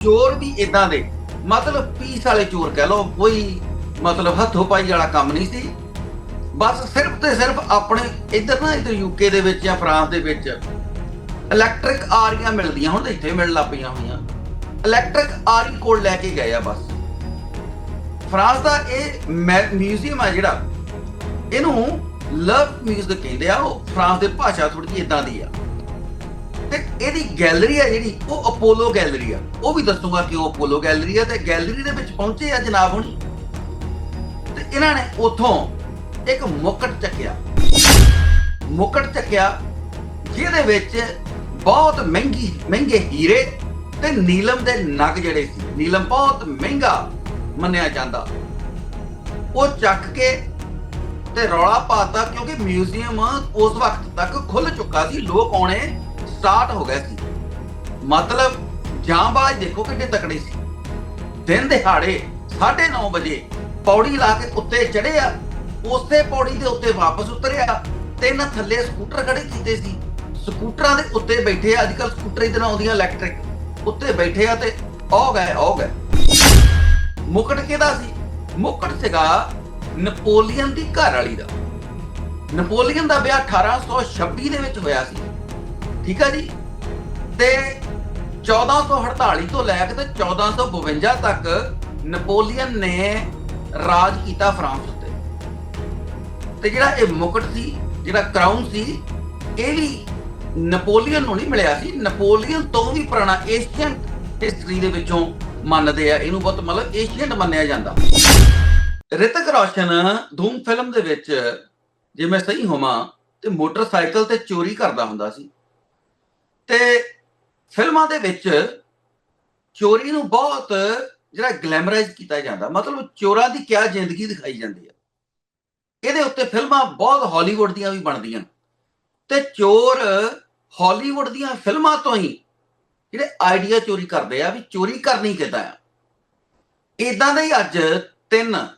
ਚੋਰ ਵੀ ਇਦਾਂ ਦੇ। ਮਤਲਬ ਪੀਸ ਵਾਲੇ ਚੋਰ ਕਹਿ ਲਓ, ਕੋਈ ਮਤਲਬ ਹੱਥੋਂ ਪਾਈ ਵਾਲਾ ਕੰਮ ਨਹੀਂ ਸੀ। ਬਸ ਸਿਰਫ ਤੇ ਸਿਰਫ ਆਪਣੇ ਇੱਧਰ ਨਾ ਇੱਧਰ ਯੂਕੇ ਦੇ ਵਿੱਚ ਜਾਂ ਫਰਾਂਸ ਦੇ ਵਿੱਚ ਇਲੈਕਟ੍ਰਿਕ ਆਰੀਆਂ ਮਿਲਦੀਆਂ ਹੁਣ ਤਾਂ ਇੱਥੇ ਮਿਲਣ ਲੱਗ ਪਈਆਂ ਹੋਈਆਂ। ਇਲੈਕਟ੍ਰਿਕ ਆਰੀ ਕੋਲ ਲੈ ਕੇ ਗਏ ਆ ਬਸ। ਫਰਾਂਸ ਦਾ ਇਹ ਮਿਊਜ਼ੀਅਮ ਆ ਜਿਹੜਾ। ਇਹਨੂੰ ਲਵ ਮਿਊਜ਼ਿਕ ਕਹਿੰਦੇ ਆ ਉਹ। ਫਰਾਂਸ ਦੇ ਭਾਸ਼ਾ ਥੋੜੀ ਜਿਹੀ ਇਦਾਂ ਦੀ ਆ। ਤੇ ਇਹਦੀ ਗੈਲਰੀ ਆ ਜਿਹੜੀ, ਉਹ ਅਪੋਲੋ ਗੈਲਰੀ ਆ। ਉਹ ਵੀ ਦੱਸੂਗਾ ਕਿ ਉਹ ਅਪੋਲੋ ਗੈਲਰੀ ਆ ਤੇ ਗੈਲਰੀ ਦੇ ਵਿੱਚ ਪਹੁੰਚੇ ਆ ਜਨਾਬ ਹੁਣੀ। ਤੇ ਇਹਨਾਂ ਨੇ ਉਥੋਂ ਇੱਕ ਮੁਕਟ ਚੱਕਿਆ। ਮੁਕਟ ਚੱਕਿਆ, ਜਿਹਦੇ ਵਿੱਚ ਬਹੁਤ ਮਹਿੰਗੀ, ਮਹਿੰਗੇ ਹੀਰੇ ਤੇ ਨੀਲਮ ਦੇ ਨਗ ਜਿਹੜੇ ਸੀ। ਨੀਲਮ ਬਹੁਤ ਮਹਿੰਗਾ ਮੰਨਿਆ ਜਾਂਦਾ। ਉਹ ਚੱਕ ਕੇ ਤੇ ਰੌਲਾ ਪਾਤਾ ਕਿਉਂਕਿ ਮਿਊਜ਼ੀਅਮ ਉਸ ਵਕਤ ਤੱਕ ਖੁੱਲ ਚੁੱਕਾ ਸੀ। ਲੋਕ ਆਉਣੇ ਸਟਾਰਟ ਹੋ ਗਿਆ ਸੀ। ਮਤਲਬ ਜਾਂਬਾਜ਼ ਦੇਖੋ ਕਿੱਡੇ ਤਕੜੇ ਸੀ। ਦਿਨ ਦਿਹਾੜੇ 9:30 ਵਜੇ ਪੌੜੀ ਲਾ ਕੇ ਉੱਤੇ ਚੜਿਆ ਉਸੇ ਪੌੜੀ ਦੇ ਉੱਤੇ ਵਾਪਸ ਉਤਰਿਆ, ਤਿੰਨ ਥੱਲੇ ਸਕੂਟਰ ਖੜੇ ਕੀਤੇ ਸੀ। ਸਕੂਟਰਾਂ ਦੇ ਉੱਤੇ ਬੈਠੇ ਆ ਅੱਜਕੱਲ ਸਕੂਟਰ ਇਹਦੇ ਆਉਂਦੀਆਂ ਇਲੈਕਟ੍ਰਿਕ ਉੱਤੇ ਬੈਠੇ ਆ ਤੇ ਉਹ ਗਏ ਉਹ ਗਏ। ਮੁਕਟ ਕਿਹਦਾ ਸੀ। ਮੁਕਟ ਸੀਗਾ ਨਪੋਲੀਅਨ ਦੀ ਘਰ ਵਾਲੀ ਦਾ। ਨਪੋਲੀਅਨ ਦਾ ਵਿਆਹ 1826 ਦੇ ਵਿੱਚ ਹੋਇਆ ਸੀ। ਠੀਕ ਹੈ ਜੀ? ਤੇ 1448 ਤੋਂ ਲੈ ਕੇ ਤੇ 1452 ਤੱਕ ਨਪੋਲੀਅਨ ਨੇ ਰਾਜ ਕੀਤਾ ਫਰਾਂਸ ਉੱਤੇ। ਤੇ ਜਿਹੜਾ ਇਹ ਮੁਕਟ ਸੀ, ਜਿਹੜਾ ਕਰਾਊਨ ਸੀ, ਇਹ ਵੀ ਨਪੋਲੀਅਨ ਨੂੰ ਨਹੀਂ ਮਿਲਿਆ ਸੀ। ਨਪੋਲੀਅਨ ਤੋਂ ਵੀ ਪੁਰਾਣਾ ਏਸ਼ੀਅਨ ਹਿਸਟਰੀ ਦੇ ਵਿੱਚੋਂ ਮੰਨਦੇ ਆ। ਇਹਨੂੰ ਬਹੁਤ ਮਤਲਬ ਏਸ਼ੀਅਨ ਮੰਨਿਆ ਜਾਂਦਾ। ਰਿਤਕ ਰੋਸ਼ਨ ਧੂਮ ਫਿਲਮ ਦੇ ਵਿੱਚ ਜੇ ਮੈਂ ਸਹੀ ਹੋਵਾਂ, ਤੇ ਮੋਟਰਸਾਈਕਲ ਤੇ ਚੋਰੀ ਕਰਦਾ ਹੁੰਦਾ ਸੀ। ਤੇ ਫਿਲਮਾਂ ਦੇ ਵਿੱਚ ਚੋਰੀ ਨੂੰ ਬਹੁਤ ਜਿਹੜਾ ਗਲੈਮਰਾਈਜ਼ ਕੀਤਾ ਜਾਂਦਾ, ਮਤਲਬ ਚੋਰਾਂ ਦੀ ਕਿਆ ਜ਼ਿੰਦਗੀ ਦਿਖਾਈ ਜਾਂਦੀ ਹੈ ਇਹਦੇ ਉੱਤੇ ਫਿਲਮਾਂ ਬਹੁਤ ਹਾਲੀਵੁੱਡ ਦੀਆਂ ਵੀ ਬਣਦੀਆਂ ਤੇ ਚੋਰ ਹਾਲੀਵੁੱਡ ਦੀਆਂ ਫਿਲਮਾਂ ਤੋਂ ਹੀ ਜਿਹੜੇ ਆਈਡੀਆ ਚੋਰੀ ਕਰਦੇ ਆ ਵੀ ਚੋਰੀ ਕਰਨੀ ਕਿੱਦਾਂ ਆ। ਇਦਾਂ ਦੇ ਹੀ ਅੱਜ ਤਿੰਨ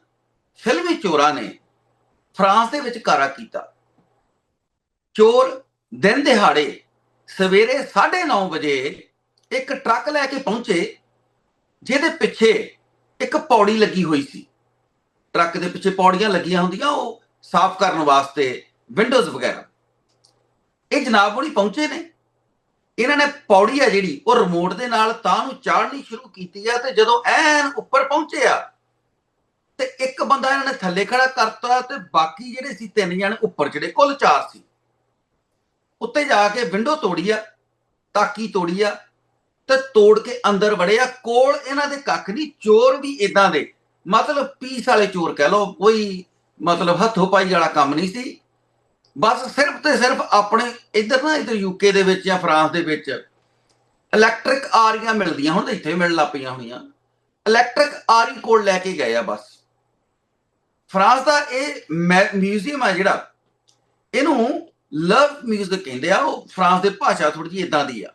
ਫਿਲਮੀ ਚੋਰਾਂ ਨੇ ਫਰਾਂਸ ਦੇ ਵਿੱਚ ਕਾਰਾ ਕੀਤਾ। ਚੋਰ ਦਿਨ ਦਿਹਾੜੇ ਸਵੇਰੇ 9:30 ਵਜੇ ਇੱਕ ਟਰੱਕ ਲੈ ਕੇ ਪਹੁੰਚੇ, ਜਿਹਦੇ ਪਿੱਛੇ ਇੱਕ ਪੌੜੀ ਲੱਗੀ ਹੋਈ ਸੀ। ਟਰੱਕ ਦੇ ਪਿੱਛੇ ਪੌੜੀਆਂ ਲੱਗੀਆਂ ਹੁੰਦੀਆਂ, ਉਹ ਸਾਫ਼ ਕਰਨ ਵਾਸਤੇ ਵਿੰਡੋਜ਼ ਵਗੈਰਾ। ਇਹ ਜਨਾਬ ਹੁਣੀ ਪਹੁੰਚੇ ਨੇ। ਇਹਨਾਂ ਨੇ ਪੌੜੀ ਆ ਜਿਹੜੀ, ਉਹ ਰਿਮੋਟ ਦੇ ਨਾਲ ਤਾਂ ਨੂੰ ਚਾੜਨੀ ਸ਼ੁਰੂ ਕੀਤੀ ਆ ਤੇ ਜਦੋਂ ਐਨ ਉੱਪਰ ਪਹੁੰਚੇ ਆ, ਤੇ ਇੱਕ ਬੰਦਾ ਇਹਨਾਂ ਨੇ ਥੱਲੇ ਖੜਾ ਕਰਤਾ ਤੇ ਬਾਕੀ ਜਿਹੜੇ ਸੀ ਤਿੰਨ ਜਣੇ ਉੱਪਰ ਚੜੇ ਕੁੱਲ ਚਾਰ ਸੀ। ਉੱਤੇ ਜਾ ਕੇ ਵਿੰਡੋ ਤੋੜੀ ਆ, ਤਾਕੀ ਤੋੜੀ ਆ ਤੇ ਤੋੜ ਕੇ ਅੰਦਰ ਵੜਿਆ ਕੋਲ ਇਹਨਾਂ ਦੇ ਕੱਖ ਨਹੀਂ, ਚੋਰ ਵੀ ਇਦਾਂ ਦੇ। ਮਤਲਬ ਪੀਸ ਵਾਲੇ ਚੋਰ ਕਹਿ ਲਓ, ਕੋਈ ਮਤਲਬ ਹੱਥੋਂ ਪਾਈ ਵਾਲਾ ਕੰਮ ਨਹੀਂ ਸੀ। ਬਸ ਸਿਰਫ ਤੇ ਸਿਰਫ ਆਪਣੇ ਇੱਧਰ ਨਾ, ਇੱਧਰ ਯੂਕੇ ਦੇ ਵਿੱਚ ਜਾਂ ਫਰਾਂਸ ਦੇ ਵਿੱਚ ਇਲੈਕਟ੍ਰਿਕ ਆਰੀਆਂ ਮਿਲਦੀਆਂ ਹੁਣ ਤਾਂ ਇੱਥੇ ਮਿਲਣ ਲੱਗ ਪਈਆਂ ਹੋਈਆਂ ਇਲੈਕਟ੍ਰਿਕ ਆਰੀ ਕੋਲ ਲੈ ਕੇ ਗਏ ਆ ਬਸ। ਫਰਾਂਸ ਦਾ ਇਹ ਮਿਊਜ਼ੀਅਮ ਆ ਜਿਹੜਾ। ਇਹਨੂੰ ਲਵ ਮਿਊਜ਼ਿਕ ਕਹਿੰਦੇ ਆ, ਉਹ ਫਰਾਂਸ ਦੇ ਭਾਸ਼ਾ ਥੋੜੀ ਜਿਹੀ ਇਦਾਂ ਦੀ ਆ।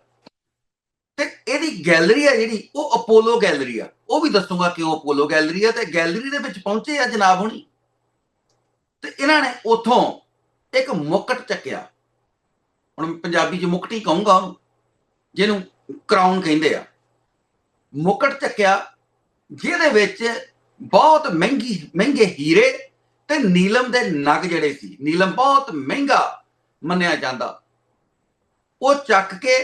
ਤੇ ਇਹਦੀ ਗੈਲਰੀ ਆ ਜਿਹੜੀ, ਉਹ ਅਪੋਲੋ ਗੈਲਰੀ ਆ। ਉਹ ਵੀ ਦੱਸੂਗਾ ਕਿ ਉਹ ਅਪੋਲੋ ਗੈਲਰੀ ਆ, ਤੇ ਗੈਲਰੀ ਦੇ ਵਿੱਚ ਪਹੁੰਚੇ ਆ ਜਨਾਬ ਹੁਣੀ। ਤੇ ਇਹਨਾਂ ਨੇ ਉਥੋਂ ਇੱਕ ਮੁਕਟ ਚੱਕਿਆ। ਹੁਣ ਪੰਜਾਬੀ ਚ ਮੁਕਟੀ ਕਹੂੰਗਾ ਉਹਨੂੰ, ਜਿਹਨੂੰ ਕਰਾਊਨ ਕਹਿੰਦੇ ਆ। ਮੁਕਟ ਚੱਕਿਆ, ਜਿਹਦੇ ਵਿੱਚ ਬਹੁਤ ਮਹਿੰਗੀ, ਮਹਿੰਗੇ ਹੀਰੇ ਤੇ ਨੀਲਮ ਦੇ ਨਗ ਜਿਹੜੇ ਸੀ। ਨੀਲਮ ਬਹੁਤ ਮਹਿੰਗਾ ਮੰਨਿਆ ਜਾਂਦਾ। ਉਹ ਚੱਕ ਕੇ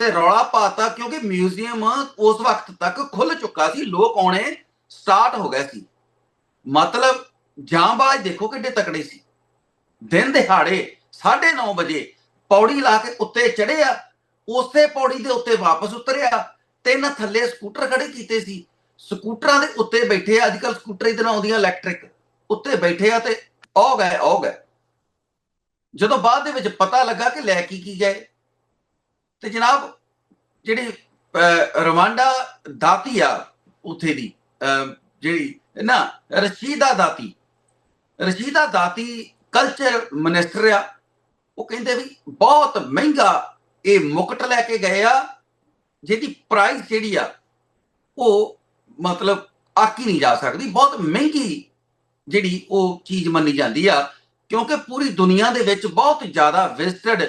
ਤੇ ਰੌਲਾ ਪਾਤਾ ਕਿਉਂਕਿ ਮਿਊਜ਼ੀਅਮ ਉਸ ਵਕਤ ਤੱਕ ਖੁੱਲ ਚੁੱਕਾ ਸੀ, ਲੋਕ ਆਉਣੇ ਸਟਾਰਟ ਹੋ ਗਏ ਸੀ। ਮਤਲਬ ਜਾਂਬਾਜ਼ ਦੇਖੋ ਕਿੱਡੇ ਤਕੜੇ ਸੀ। ਦਿਨ ਦਿਹਾੜੇ 9:30 ਵਜੇ ਪੌੜੀ ਲਾ ਕੇ ਉੱਤੇ ਚੜਿਆ ਉਸੇ ਪੌੜੀ ਦੇ ਉੱਤੇ ਵਾਪਸ ਉਤਰਿਆ, ਤਿੰਨ ਥੱਲੇ ਸਕੂਟਰ ਖੜੇ ਕੀਤੇ ਸੀ। ਸਕੂਟਰਾਂ ਦੇ ਉੱਤੇ ਬੈਠੇ ਆ ਅੱਜਕੱਲ ਸਕੂਟਰ ਇਹਦੇ ਨਾਲ ਆਉਂਦੀਆਂ ਇਲੈਕਟ੍ਰਿਕ, ਉੱਤੇ ਬੈਠੇ ਆ ਤੇ ਉਹ ਗਏ ਉਹ ਗਏ। ਜਦੋਂ ਬਾਅਦ ਦੇ ਵਿੱਚ ਪਤਾ ਲੱਗਾ ਕਿ ਲੈ ਕੀ ਕੀ ਗਏ ਤੇ ਜਨਾਬ ਜਿਹੜੀ ਰਵਾਂਡਾ ਦਾਤੀ ਆ ਉਥੇ ਦੀ ਜਿਹੜੀ, ਨਾ, ਰਸ਼ੀਦਾ ਦਾਤੀ ਰਸ਼ੀਦਾ ਦਾਤੀ ਕਲਚਰ ਮਿਨਿਸਟਰ ਆ, ਉਹ ਕਹਿੰਦੇ ਵੀ ਬਹੁਤ ਮਹਿੰਗਾ ਇਹ ਮੁਕਟ ਲੈ ਕੇ ਗਏ ਆ, ਜਿਹਦੀ ਪ੍ਰਾਈਸ ਜਿਹੜੀ ਆ, ਉਹ ਮਤਲਬ ਆਕੀ ਨਹੀਂ ਜਾ ਸਕਦੀ, ਬਹੁਤ ਮਹਿੰਗੀ ਜਿਹੜੀ ਉਹ ਚੀਜ਼ ਮੰਨੀ ਜਾਂਦੀ ਆ ਕਿਉਂਕਿ ਪੂਰੀ ਦੁਨੀਆ ਦੇ ਵਿੱਚ ਬਹੁਤ ਜ਼ਿਆਦਾ ਵਿਜ਼ਿਟਡ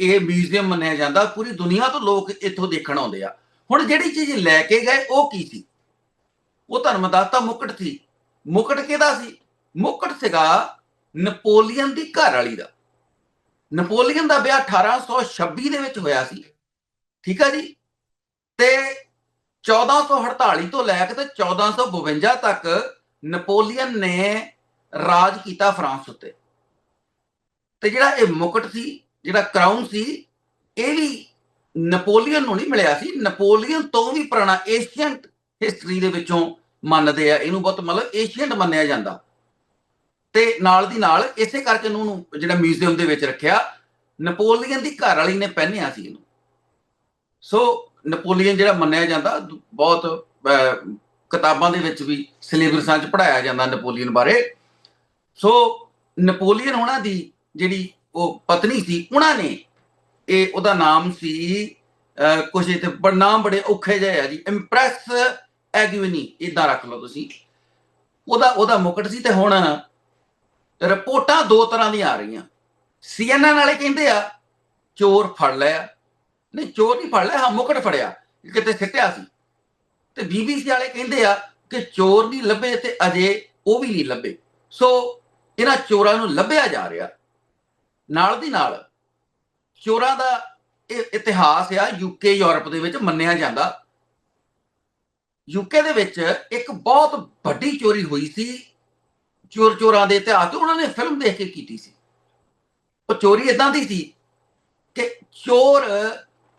ਇਹ ਮਿਊਜ਼ੀਅਮ ਮੰਨਿਆ ਜਾਂਦਾ। ਪੂਰੀ ਦੁਨੀਆ ਤੋਂ ਲੋਕ ਇੱਥੋਂ ਦੇਖਣ ਆਉਂਦੇ ਆ। ਹੁਣ ਜਿਹੜੀ ਚੀਜ਼ ਲੈ ਕੇ ਗਏ, ਉਹ ਕੀ ਸੀ? ਉਹ ਧਰਮਦਾਤਾ ਮੁਕਟ ਸੀ। ਮੁਕਟ ਕਿਹਦਾ ਸੀ? ਮੁਕਟ ਸੀਗਾ ਨਪੋਲੀਅਨ ਦੀ ਘਰ ਵਾਲੀ ਦਾ। ਨਪੋਲੀਅਨ ਦਾ ਵਿਆਹ 1826 ਦੇ ਵਿੱਚ ਹੋਇਆ ਸੀ। ਠੀਕ ਆ ਜੀ? ਤੇ 1448 ਤੋਂ ਲੈ ਕੇ ਤੇ 1452 ਤੱਕ ਨਪੋਲੀਅਨ ਨੇ ਰਾਜ ਕੀਤਾ ਫਰਾਂਸ ਉੱਤੇ। ਤੇ ਜਿਹੜਾ ਇਹ ਮੁਕਟ ਸੀ ਜਿਹੜਾ ਕਰਾਊਨ ਸੀ ਇਹ ਵੀ ਨਪੋਲੀਅਨ ਨੂੰ ਨਹੀਂ ਮਿਲਿਆ ਸੀ। ਨਪੋਲੀਅਨ ਤੋਂ ਵੀ ਪੁਰਾਣਾ ਏਸ਼ੀਅੰਟ ਹਿਸਟਰੀ ਦੇ ਵਿੱਚੋਂ ਮੰਨਦੇ ਆ। ਇਹਨੂੰ ਬਹੁਤ ਮਤਲਬ ਏਸ਼ੀਅੰਟ ਮੰਨਿਆ ਜਾਂਦਾ। ਤੇ ਨਾਲ ਦੀ ਨਾਲ ਇਸੇ ਕਰਕੇ ਇਹਨੂੰ ਨੂੰ ਜਿਹੜਾ ਮਿਊਜ਼ੀਅਮ ਦੇ ਵਿੱਚ ਰੱਖਿਆ ਨਪੋਲੀਅਨ ਦੀ ਘਰ ਵਾਲੀ ਨੇ ਪਹਿਨਿਆ ਸੀ ਇਹਨੂੰ। ਸੋ ਨਪੋਲੀਅਨ ਜਿਹੜਾ ਮੰਨਿਆ ਜਾਂਦਾ ਬਹੁਤ ਅਹ, ਕਿਤਾਬਾਂ ਦੇ ਵਿੱਚ ਵੀ ਸਿਲੇਬਸਾਂ 'ਚ ਪੜਾਇਆ ਜਾਂਦਾ ਨਪੋਲੀਅਨ ਬਾਰੇ। ਸੋ ਨਪੋਲੀਅਨ ਉਹਨਾਂ ਦੀ ਜਿਹੜੀ ਉਹ ਪਤਨੀ ਸੀ ਉਹਨਾਂ ਨੇ ਇਹ ਉਹਦਾ ਨਾਮ ਸੀ ਅਹ, ਕੁਝ ਇੱਥੇ ਨਾਮ ਬੜੇ ਔਖੇ ਜਿਹੇ ਆ ਜੀ ਇੰਪ੍ਰੈਸ ਐਗਵਨੀ ਇਦਾਂ ਰੱਖ ਲਓ ਤੁਸੀਂ। ਉਹਦਾ ਉਹਦਾ ਮੁਕਟ ਸੀ ਤੇ ਹੁਣ ਰਿਪੋਰਟਾਂ ਦੋ ਤਰ੍ਹਾਂ ਦੀਆਂ ਆ ਰਹੀਆਂ। ਸੀਐਨਐਨ ਵਾਲੇ ਕਹਿੰਦੇ ਆ ਚੋਰ ਫੜ ਲਿਆ। ਨਹੀਂ ਚੋਰ ਨਹੀਂ ਫੜ ਲਿਆ ਹਾਂ ਮੁਕਟ ਫੜਿਆ ਕਿਤੇ ਸਿੱਟਿਆ ਸੀ। ਤੇ ਬੀਬੀਸੀ ਵਾਲੇ ਕਹਿੰਦੇ ਆ ਕਿ ਚੋਰ ਨਹੀਂ ਲੱਭੇ ਤੇ ਅਜੇ ਉਹ ਵੀ ਨਹੀਂ ਲੱਭੇ। ਸੋ ਇਹਨਾਂ ਚੋਰਾਂ ਨੂੰ ਲੱਭਿਆ ਜਾ ਰਿਹਾ। ਨਾਲ ਦੀ ਨਾਲ ਚੋਰਾਂ ਦਾ ਇਹ ਇਤਿਹਾਸ ਆ ਯੂਕੇ ਯੂਰਪ ਦੇ ਵਿੱਚ ਮੰਨਿਆ ਜਾਂਦਾ। ਯੂਕੇ ਦੇ ਵਿੱਚ ਇੱਕ ਬਹੁਤ ਵੱਡੀ ਚੋਰੀ ਹੋਈ ਸੀ। ਚੋਰ ਚੋਰਾਂ ਦੇ ਇਤਿਹਾਸ ਤੇ ਉਹਨਾਂ ਨੇ ਫਿਲਮ ਦੇਖ ਕੇ ਕੀਤੀ ਸੀ। ਉਹ ਚੋਰੀ ਇਦਾਂ ਦੀ ਸੀ ਕਿ ਚੋਰ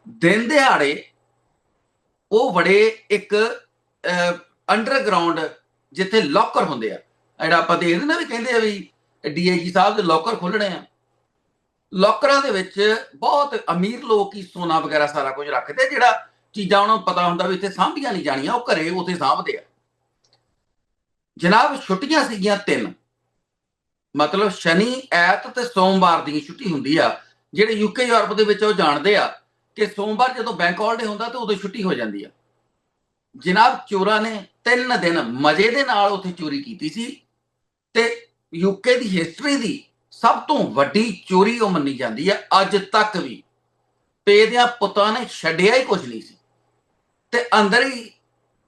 ਦਿਨ ਦਿਹਾੜੇ ਉਹ ਬੜੇ ਇੱਕ ਅੰਡਰਗਰਾਉਂਡ ਜਿੱਥੇ ਲੋਕਰ ਹੁੰਦੇ ਆ। ਜਿਹੜਾ ਆਪਾਂ ਦੇਖਦੇ ਨਾ ਵੀ ਕਹਿੰਦੇ ਆ ਵੀ ਡੀਆਈਜੀ ਸਾਹਿਬ ਦੇ ਲੋਕਰ ਖੋਲਣੇ ਆ। ਲੋਕਰਾਂ ਦੇ ਵਿੱਚ ਬਹੁਤ ਅਮੀਰ ਲੋਕ ਹੀ ਸੋਨਾ ਵਗੈਰਾ ਸਾਰਾ ਕੁਝ ਰੱਖਦੇ ਜਿਹੜਾ ਚੀਜ਼ਾਂ ਉਹਨਾਂ ਨੂੰ ਪਤਾ ਹੁੰਦਾ ਵੀ ਇੱਥੇ ਸਾਂਭੀਆਂ ਨਹੀਂ ਜਾਣੀਆਂ, ਉਹ ਘਰੇ ਉੱਥੇ ਸਾਂਭਦੇ ਆ। ਜਨਾਬ, ਛੁੱਟੀਆਂ ਸੀਗੀਆਂ ਤਿੰਨ। ਮਤਲਬ ਸ਼ਨੀ, ਐਤ ਤੇ ਸੋਮਵਾਰ ਦੀ ਛੁੱਟੀ ਹੁੰਦੀ ਆ, ਜਿਹੜੇ ਯੂਕੇ ਯੂਰਪ ਦੇ ਵਿੱਚ ਉਹ ਜਾਣਦੇ ਆ ਕਿ ਸੋਮਵਾਰ ਜਦੋਂ ਬੈਂਕ ਹੌਲਡੇ ਹੁੰਦਾ ਤਾਂ ਉਦੋਂ ਛੁੱਟੀ ਹੋ ਜਾਂਦੀ ਆ। ਜਨਾਬ, ਚੋਰਾਂ ਨੇ ਤਿੰਨ ਦਿਨ ਮਜ਼ੇ ਦੇ ਨਾਲ ਉੱਥੇ ਚੋਰੀ ਕੀਤੀ ਸੀ। ਤੇ ਯੂਕੇ ਦੀ ਹਿਸਟਰੀ ਦੀ ਸਭ ਤੋਂ ਵੱਡੀ ਚੋਰੀ ਉਹ ਮੰਨੀ ਜਾਂਦੀ ਹੈ, ਅੱਜ ਤੱਕ ਵੀ। ਪੇ ਦਿਆਂ ਪੁੱਤਾਂ ਨੇ ਛੱਡਿਆ ਹੀ ਕੁਝ ਨਹੀਂ ਸੀ। ਤੇ ਅੰਦਰ ਹੀ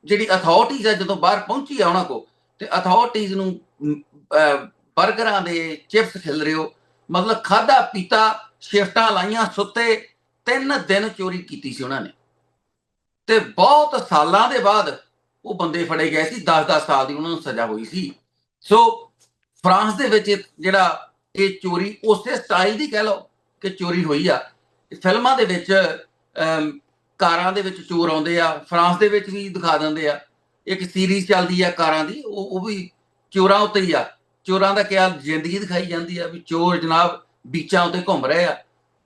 ਜਿਹੜੀ ਅਥਾਰਟੀਜ਼ ਹੈ ਜਦੋਂ ਬਾਹਰ ਪਹੁੰਚੀ ਆ ਉਹਨਾਂ ਕੋ ਤੇ ਅਥਾਰਟੀਜ਼ ਨੂੰ 버ਗਰਾਂ ਦੇ ਚਿਪਸ ਖਿਲ ਰਹੇ ਹੋ। ਮਤਲਬ ਖਾਦਾ ਪੀਤਾ, ਸ਼ਿਫਟਾਂ ਲਾਈਆਂ, ਸੁੱਤੇ, ਤਿੰਨ ਦਿਨ ਚੋਰੀ ਕੀਤੀ ਸੀ ਉਹਨਾਂ ਨੇ। ਤੇ ਬਹੁਤ ਸਾਲਾਂ ਦੇ ਬਾਅਦ ਉਹ ਬੰਦੇ ਫੜੇ ਗਏ ਸੀ 10-10 ਸਾਲ ਦੀ ਉਹਨਾਂ ਨੂੰ ਸਜ਼ਾ ਹੋਈ ਸੀ। ਸੋ ਫਰਾਂਸ ਦੇ ਵਿੱਚ ਜਿਹੜਾ ਇਹ ਚੋਰੀ, ਉਸੇ ਸਟਾਈਲ ਦੀ ਕਹਿ ਲਓ ਕਿ ਚੋਰੀ ਹੋਈ ਆ। ਫਿਲਮਾਂ ਦੇ ਵਿੱਚ ਕਾਰਾਂ ਦੇ ਵਿੱਚ ਚੋਰ ਆਉਂਦੇ ਆ। ਫਰਾਂਸ ਦੇ ਵਿੱਚ ਵੀ ਦਿਖਾ ਦਿੰਦੇ ਆ। ਇੱਕ ਸੀਰੀਜ਼ ਚੱਲਦੀ ਆ ਕਾਰਾਂ ਦੀ, ਉਹ ਉਹ ਵੀ ਚੋਰਾਂ ਉੱਤੇ ਹੀ ਆ। ਚੋਰਾਂ ਦਾ ਕਿਆ ਜ਼ਿੰਦਗੀ ਦਿਖਾਈ ਜਾਂਦੀ ਆ ਵੀ ਚੋਰ ਜਨਾਬ ਬੀਚਾਂ ਉੱਤੇ ਘੁੰਮ ਰਹੇ ਆ।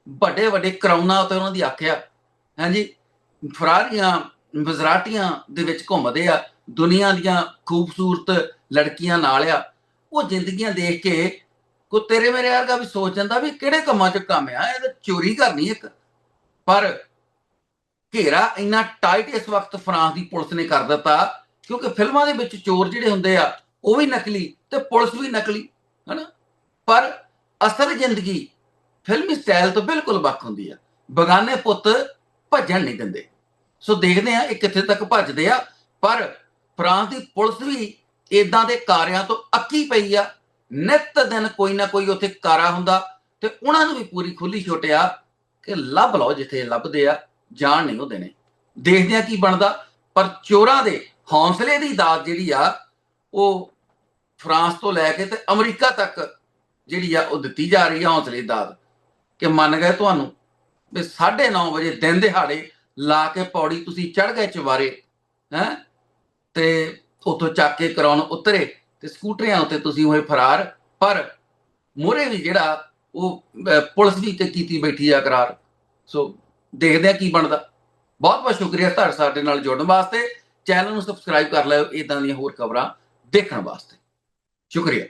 ਵੱਡੇ ਵੱਡੇ ਕਰਾਉਨਾ ਉੱਤੇ ਉਹਨਾਂ ਦੀ ਆਖਿਆ ਹਾਂਜੀ? ਫਰਾਰੀਆਂ ਮਜ਼ਰਾਟੀਆਂ ਦੇ ਵਿੱਚ ਘੁੰਮਦੇ ਆ। ਦੁਨੀਆ ਦੀਆਂ ਖੂਬਸੂਰਤ ਲੜਕੀਆਂ ਨਾਲ ਆ। ਉਹ ਜ਼ਿੰਦਗੀਆਂ ਦੇਖ ਕੇ ਕੋ ਤੇਰੇ ਮੇਰੇ ਵਰਗਾ ਵੀ ਸੋਚ ਜਾਂਦਾ ਵੀ ਕਿਹੜੇ ਕੰਮਾਂ 'ਚ ਕੰਮ ਆ, ਇਹ ਤਾਂ ਚੋਰੀ ਕਰਨੀ ਇੱਕ। ਪਰ ਘੇਰਾ ਇੰਨਾ ਟਾਈਟ ਇਸ ਵਕਤ ਫਰਾਂਸ ਦੀ ਪੁਲਿਸ ਨੇ ਕਰ ਦਿੱਤਾ, ਕਿਉਂਕਿ ਫਿਲਮਾਂ ਦੇ ਵਿੱਚ ਚੋਰ ਜਿਹੜੇ ਹੁੰਦੇ ਆ, ਉਹ ਵੀ ਨਕਲੀ ਤੇ ਪੁਲਿਸ ਵੀ ਨਕਲੀ, ਹਨਾ? ਪਰ ਅਸਲ ਜ਼ਿੰਦਗੀ ਫਿਲਮੀ ਸਟਾਈਲ ਤੋਂ ਬਿਲਕੁਲ ਵੱਖ ਹੁੰਦੀ ਆ। ਬਗਾਨੇ ਪੁੱਤ ਭੱਜਣ ਨਹੀਂ ਦਿੰਦੇ। ਸੋ ਦੇਖਦੇ ਆ ਇਹ ਕਿੱਥੇ ਤੱਕ ਭੱਜਦੇ ਆ, ਪਰ ਫਰਾਂਸ ਦੀ ਪੁਲਿਸ ਵੀ ਇਦਾਂ ਦੇ ਕਾਰਿਆਂ ਤੋਂ ਅੱਕੀ ਪਈ ਆ। ਨਿਤ ਦਿਨ ਕੋਈ ਨਾ ਕੋਈ ਉੱਥੇ ਕਾਰਾ ਹੁੰਦਾ ਤੇ ਉਹਨਾਂ ਨੂੰ ਵੀ ਪੂਰੀ ਖੁੱਲੀ ਛੋਟਿਆ ਕਿ ਲੱਭ ਲਓ ਜਿੱਥੇ ਲੱਭਦੇ ਆ, ਜਾਣ ਨਹੀਂ ਉਹ ਦੇਣੇ। ਦੇਖਦੇ ਆ ਕੀ ਬਣਦਾ। ਪਰ ਚੋਰਾਂ ਦੇ ਹੌਸਲੇ ਦੀ ਦਾਤ ਜਿਹੜੀ ਆ, ਉਹ ਫਰਾਂਸ ਤੋਂ ਲੈ ਕੇ ਤੇ ਅਮਰੀਕਾ ਤੱਕ ਜਿਹੜੀ ਆ, ਉਹ ਦਿੱਤੀ ਜਾ ਰਹੀ ਆ ਹੌਸਲੇ ਦੀ ਦਾਤ। ਕਿ ਮੰਨ ਗਏ ਤੁਹਾਨੂੰ ਵੀ 9:30 ਵਜੇ ਦਿਨ ਦਿਹਾੜੇ ਲਾ ਕੇ ਪੌੜੀ ਤੁਸੀਂ ਚੜ ਗਏ ਚਵਾਰੇ ਹੈ? ਤੇ ਉਥੋਂ ਚੱਕ ਕੇ ਕਰਾਉਣ ਉਤਰੇ ਤੇ ਸਕੂਟਰਿਆਂ ਉੱਤੇ ਤੁਸੀਂ ਹੋਏ ਫਰਾਰ, ਪਰ ਮੋਰੇ ਵੀ ਜਿਹੜਾ ਉਹ ਪੁਲਿਸ ਵੀ ਤੇ ਕੀਤੀ ਬੈਠੀ ਆ ਕਰਾਰ ਸੋ ਦੇਖਦੇ ਆ ਕੀ ਬਣਦਾ। ਬਹੁਤ ਬਹੁਤ ਸ਼ੁਕਰੀਆ ਤੁਹਾਡਾ ਸਾਡੇ ਨਾਲ ਜੁੜਨ ਵਾਸਤੇ। ਚੈਨਲ ਨੂੰ ਸਬਸਕ੍ਰਾਈਬ ਕਰ ਲਿਓ ਇਦਾਂ ਦੀਆਂ ਹੋਰ ਖਬਰਾਂ ਦੇਖਣ ਵਾਸਤੇ। ਸ਼ੁਕਰੀਆ।